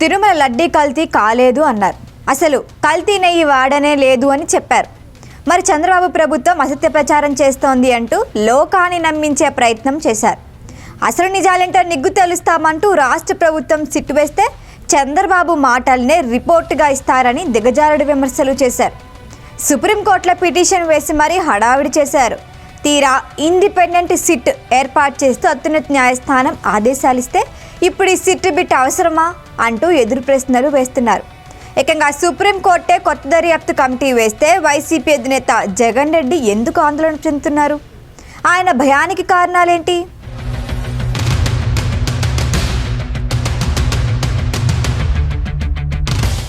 తిరుమల లడ్డీ కల్తీ కాలేదు అన్నారు. అసలు కల్తీ నెయ్యి వాడనే లేదు అని చెప్పారు. మరి చంద్రబాబు ప్రభుత్వం అసత్య ప్రచారం చేస్తోంది అంటూ లోకాన్ని నమ్మించే ప్రయత్నం చేశారు. అసలు నిజాలేంటో నిగ్గు తెలుస్తామంటూ రాష్ట్ర ప్రభుత్వం సిట్టు వేస్తే చంద్రబాబు మాటల్నే రిపోర్టుగా ఇస్తారని దిగజారుడు విమర్శలు చేశారు. సుప్రీంకోర్టులో పిటిషన్ వేసి మరీ హడావిడి చేశారు. తీరా ఇండిపెండెంట్ సిట్ ఏర్పాటు చేస్తూ అత్యున్నత న్యాయస్థానం ఆదేశాలిస్తే ఇప్పుడు ఈ సిట్ బిట్ అవసరమా అంటూ ఎదురు ప్రశ్నలు వేస్తున్నారు. ఏకంగా సుప్రీంకోర్టే కొత్త దర్యాప్తు కమిటీ వేస్తే వైసీపీ అధినేత జగన్ రెడ్డి ఎందుకు ఆందోళన చెందుతున్నారు? ఆయన భయానికి కారణాలేంటి?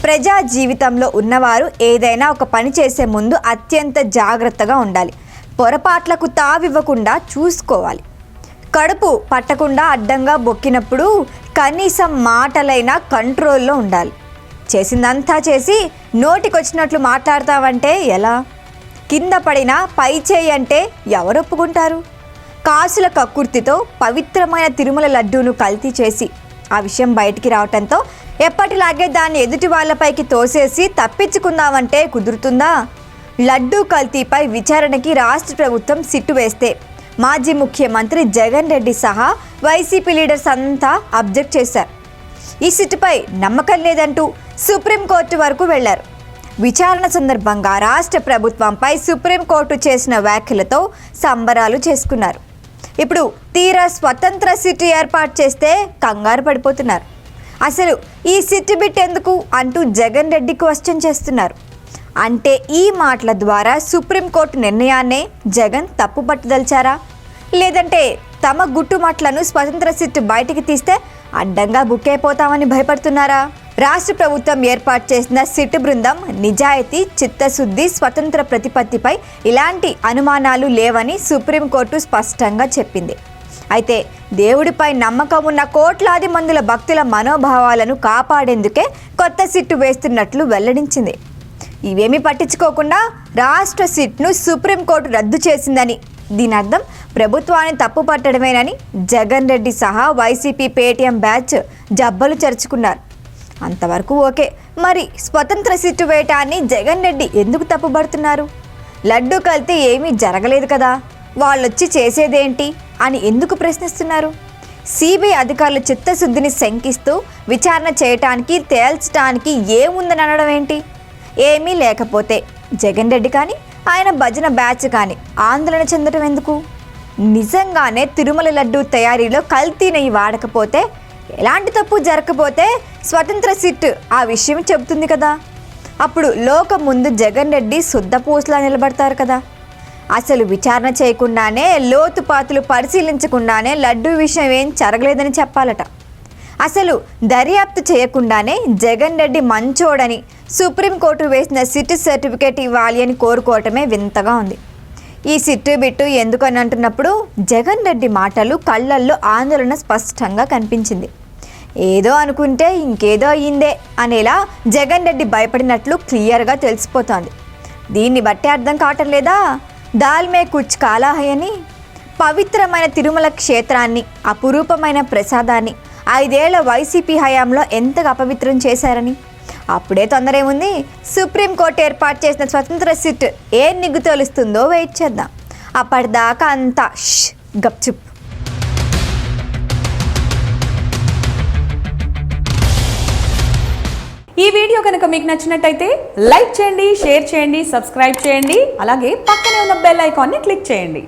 ప్రజా జీవితంలో ఉన్నవారు ఏదైనా ఒక పని చేసే ముందు అత్యంత జాగ్రత్తగా ఉండాలి. పొరపాట్లకు తావివ్వకుండా చూసుకోవాలి. కడుపు పట్టకుండా అడ్డంగా బొక్కినప్పుడు కనీసం మాటలైనా కంట్రోల్లో ఉండాలి. చేసిందంతా చేసి నోటికొచ్చినట్లు మాట్లాడతావంటే ఎలా? కింద పడినా పై చేయి అంటే ఎవరొప్పుకుంటారు? కాసుల కక్కుర్తితో పవిత్రమైన తిరుమల లడ్డూను కల్తీ చేసి ఆ విషయం బయటికి రావటంతో ఎప్పటిలాగే దాన్ని ఎదుటి వాళ్ళపైకి తోసేసి తప్పించుకుందామంటే కుదురుతుందా? లడ్డూ కల్తీపై విచారణకి రాష్ట్ర ప్రభుత్వం సిట్టు వేస్తే. మాజీ ముఖ్యమంత్రి జగన్ రెడ్డి సహా వైసీపీ లీడర్స్ అంతా అబ్జెక్ట్ చేశారు. ఈ సిట్టుపై నమ్మకం లేదంటూ సుప్రీంకోర్టు వరకు వెళ్ళారు. విచారణ సందర్భంగా రాష్ట్ర ప్రభుత్వంపై సుప్రీంకోర్టు చేసిన వ్యాఖ్యలతో సంబరాలు చేసుకున్నారు. ఇప్పుడు తీరా స్వతంత్ర సిటీ ఏర్పాటు చేస్తే కంగారు పడిపోతున్నారు. అసలు ఈ సిట్టు బిట్ ఎందుకు అంటూ జగన్ రెడ్డి క్వశ్చన్ చేస్తున్నారు. అంటే ఈ మాటల ద్వారా సుప్రీంకోర్టు నిర్ణయాన్నే జగన్ తప్పుపట్టుదలిచారా? లేదంటే తమ గుట్టుమాటలను స్వతంత్ర సిట్టు బయటికి తీస్తే అడ్డంగా బుక్ అయిపోతామని భయపడుతున్నారా? రాష్ట్ర ప్రభుత్వం ఏర్పాటు చేసిన సిట్ బృందం నిజాయితీ చిత్తశుద్ధి స్వతంత్ర ప్రతిపత్తిపై ఇలాంటి అనుమానాలు లేవని సుప్రీంకోర్టు స్పష్టంగా చెప్పింది. అయితే దేవుడిపై నమ్మకం ఉన్న కోట్లాది మందుల భక్తుల మనోభావాలను కాపాడేందుకే కొత్త సిట్టు వేస్తున్నట్లు వెల్లడించింది. ఇవేమీ పట్టించుకోకుండా రాష్ట్ర సిట్ను సుప్రీంకోర్టు రద్దు చేసిందని. దీని అర్థం ప్రభుత్వాన్ని తప్పు పట్టడమేనని జగన్ రెడ్డి సహా వైసీపీ పేటీఎం బ్యాచ్ జబ్బలు చరుచుకున్నారు. అంతవరకు ఓకే. మరి స్వతంత్ర సిట్టు వేయటాన్ని జగన్ రెడ్డి ఎందుకు తప్పుపడుతున్నారు లడ్డు కలితే ఏమీ జరగలేదు కదా. వాళ్ళొచ్చి చేసేదేంటి అని ఎందుకు ప్రశ్నిస్తున్నారు? సిబిఐ అధికారుల చిత్తశుద్ధిని శంకిస్తూ విచారణ చేయటానికి తేల్చడానికి ఏముందని అనడం ఏంటి ఏమీ లేకపోతే జగన్ రెడ్డి కానీ ఆయన భజన బ్యాచ్ కానీ ఆందోళన చెందటం ఎందుకు? నిజంగానే తిరుమల లడ్డు తయారీలో కల్తీ నెయ్యి వాడకపోతే ఎలాంటి తప్పు జరగకపోతే స్వతంత్ర సిట్ ఆ విషయం చెబుతుంది కదా. అప్పుడు లోకం ముందు జగన్ రెడ్డి శుద్ధ పూసలా నిలబడతారు కదా. అసలు విచారణ చేయకుండానే లోతుపాతులు పరిశీలించకుండానే లడ్డూ విషయం ఏం జరగలేదని చెప్పాలట. అసలు దర్యాప్తు చేయకుండానే జగన్ రెడ్డి మంచోడని సుప్రీంకోర్టు వేసిన సిట్ సర్టిఫికేట్ ఇవ్వాలి అని కోరుకోవటమే వింతగా ఉంది. ఈ సిట్టు బిట్టు ఎందుకని అంటున్నప్పుడు జగన్ రెడ్డి మాటలు కళ్ళల్లో ఆందోళన స్పష్టంగా కనిపించింది. ఏదో అనుకుంటే ఇంకేదో అయ్యిందే అనేలా జగన్ రెడ్డి భయపడినట్లు క్లియర్గా తెలిసిపోతోంది. దీన్ని బట్టి అర్థం కావటం లేదా? దాల్మే కుచ్ కాలాహయని పవిత్రమైన తిరుమల క్షేత్రాన్ని అపురూపమైన ప్రసాదాన్ని ఐదేళ్ళ వైసీపీ హయాంలో ఎంతగా అపవిత్రం చేశారని? అప్పుడే తొందర ఏముంది సుప్రీంకోర్టు ఏర్పాటు చేసిన స్వతంత్ర సిట్ ఏ నిగ్గు తోలుస్తుందో వెయిట్ చేద్దాం. అప్పటిదాకా అంతా ష్ గప్చుప్ ఈ వీడియో కనుక మీకు నచ్చినట్టయితే లైక్ చేయండి షేర్ చేయండి సబ్స్క్రైబ్ చేయండి అలాగే పక్కనే ఉన్న బెల్ ఐకాన్ని క్లిక్ చేయండి.